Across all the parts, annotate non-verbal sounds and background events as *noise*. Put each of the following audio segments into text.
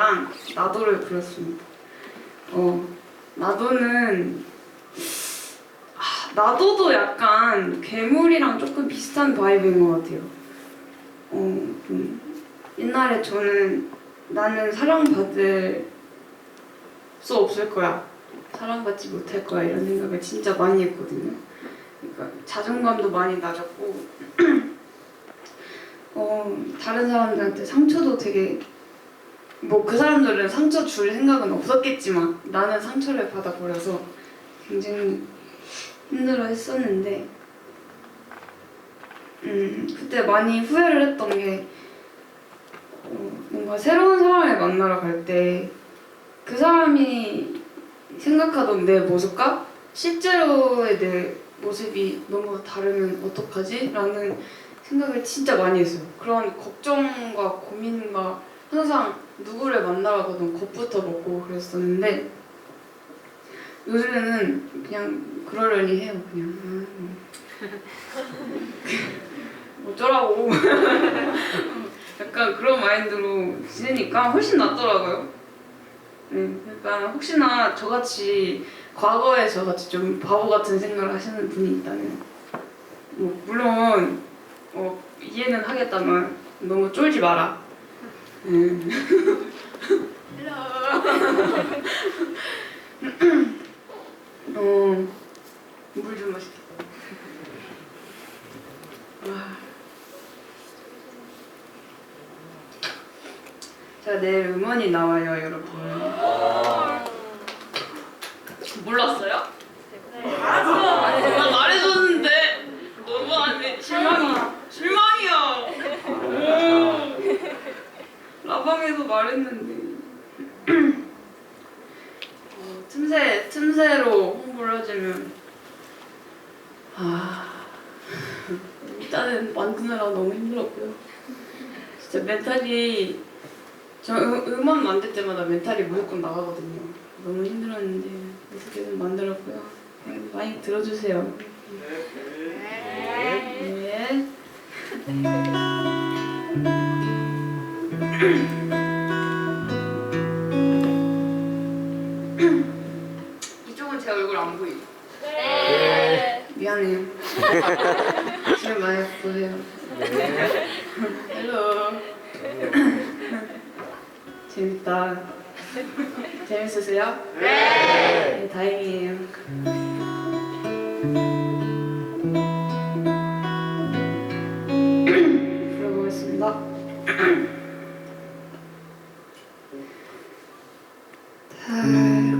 랑 나도를 그렸습니다. 어, 나도는 아, 나도도 약간 괴물이랑 조금 비슷한 바이브인 것 같아요. 어, 좀 옛날에 저는 나는 사랑받을 수 없을 거야. 사랑받지 못할 거야 이런 생각을 진짜 많이 했거든요. 그러니까 자존감도 많이 낮았고 *clears throat* 어, 다른 사람들한테 상처도 되게 뭐 그 사람들은 상처 줄 생각은 없었겠지만 나는 상처를 받아버려서 굉장히 힘들어 했었는데 음 그때 많이 후회를 했던 게 어, 뭔가 새로운 사람을 만나러 갈 때 그 사람이 생각하던 내 모습과 실제로의 내 모습이 너무 다르면 어떡하지? 라는 생각을 진짜 많이 했어요. 그런 걱정과 고민과 항상 누구를 만나러 가든 겁부터 먹고 그랬었는데 요즘에는 그냥 그러려니 해요. 그냥 음. 어쩌라고 약간 그런 마인드로 지내니까 훨씬 낫더라고요. 네, 그러니까 혹시나 저같이 과거에 저같이 좀 바보 같은 생각을 하시는 분이 있다면 뭐 물론 어, 이해는 하겠다만 너무 쫄지 마라. 음. 어, 물 좀 마실게. 와. 자, 내일 음원이 나와요, 여러분. 몰랐어요? 아니, 내가 말해줬는데 너무 안돼 실망이야. 실망이야. 오. 라방에서 말했는데. *clears throat* 어, 틈새 틈새로 홍보를 하자면 아 일단은 만드느라 너무 힘들었고요. 진짜 멘탈이 저 음, 음원 만들 때마다 멘탈이 무조건 나가거든요. 너무 힘들었는데 어떻게든 만들었고요. 네, 많이 들어주세요. 네. 이 안 보이죠? 미안해요. 지금 많이 보세요. 헬로. 재밌다. 재밌으세요? 네. 다행이에요. 불러보겠습니다. 달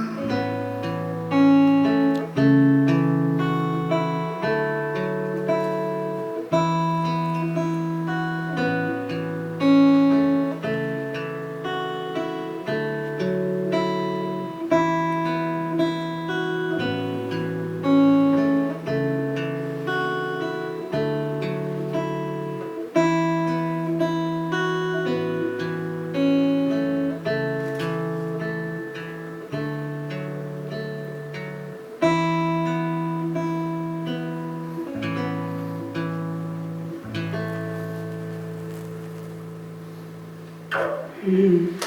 음.